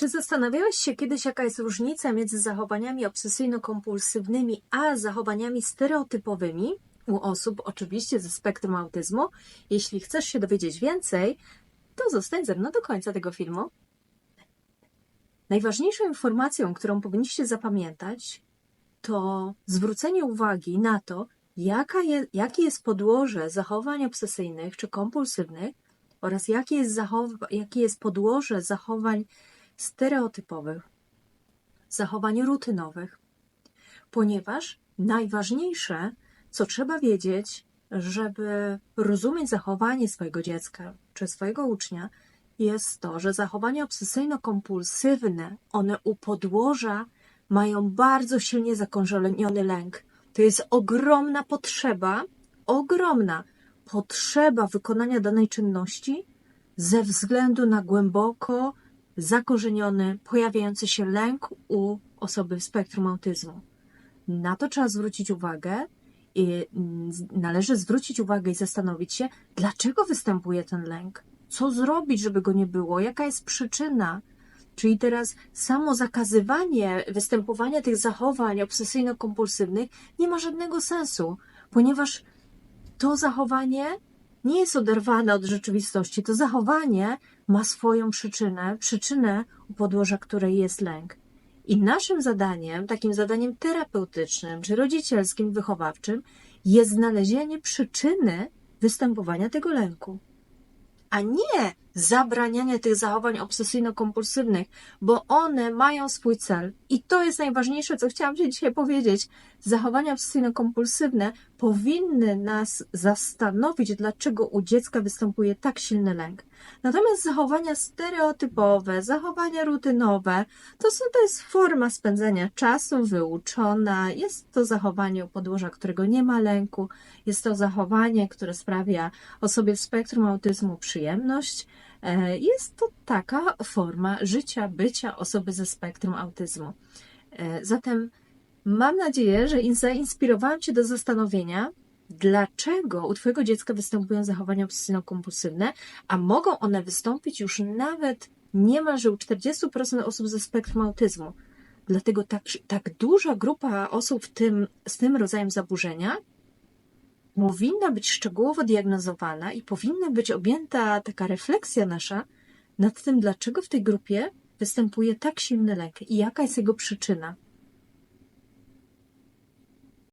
Czy zastanawiałeś się kiedyś, jaka jest różnica między zachowaniami obsesyjno-kompulsywnymi a zachowaniami stereotypowymi u osób, oczywiście ze spektrum autyzmu? Jeśli chcesz się dowiedzieć więcej, to zostań ze mną do końca tego filmu. Najważniejszą informacją, którą powinniście zapamiętać, to zwrócenie uwagi na to, jaka je, jakie jest podłoże zachowań obsesyjnych czy kompulsywnych oraz jakie jest, zachow- jakie jest podłoże zachowań stereotypowych, zachowań rutynowych, ponieważ najważniejsze, co trzeba wiedzieć, żeby rozumieć zachowanie swojego dziecka czy swojego ucznia, jest to, że zachowania obsesyjno-kompulsywne, one u podłoża mają bardzo silnie zakorzeniony lęk. To jest ogromna potrzeba, ogromna potrzeba wykonania danej czynności ze względu na głęboko zakorzeniony, pojawiający się lęk u osoby w spektrum autyzmu. Na to trzeba zwrócić uwagę i należy zwrócić uwagę i zastanowić się, dlaczego występuje ten lęk. Co zrobić, żeby go nie było? Jaka jest przyczyna? Czyli teraz samo zakazywanie występowania tych zachowań obsesyjno-kompulsywnych nie ma żadnego sensu, ponieważ to zachowanie nie jest oderwane od rzeczywistości. To zachowanie ma swoją przyczynę, przyczynę u podłoża której jest lęk. I naszym zadaniem, takim zadaniem terapeutycznym, czy rodzicielskim, wychowawczym, jest znalezienie przyczyny występowania tego lęku, a nie zabranianie tych zachowań obsesyjno-kompulsywnych, bo one mają swój cel. I to jest najważniejsze, co chciałam Ci dzisiaj powiedzieć. Zachowania obsesyjno-kompulsywne powinny nas zastanowić, dlaczego u dziecka występuje tak silny lęk. Natomiast zachowania stereotypowe, zachowania rutynowe, to, są, to jest forma spędzania czasu wyuczona, jest to zachowanie u podłoża, którego nie ma lęku, jest to zachowanie, które sprawia osobie w spektrum autyzmu przyjemność. E, Jest to taka forma życia, bycia osoby ze spektrum autyzmu. E, Zatem mam nadzieję, że in- zainspirowałam Cię do zastanowienia, dlaczego u Twojego dziecka występują zachowania obsesyjno-kompulsywne, a mogą one wystąpić już nawet niemalże u 40% osób ze spektrum autyzmu. Dlatego tak, tak duża grupa osób w tym, z tym rodzajem zaburzenia powinna być szczegółowo diagnozowana i powinna być objęta taka refleksja nasza nad tym, dlaczego w tej grupie występuje tak silny lęk i jaka jest jego przyczyna.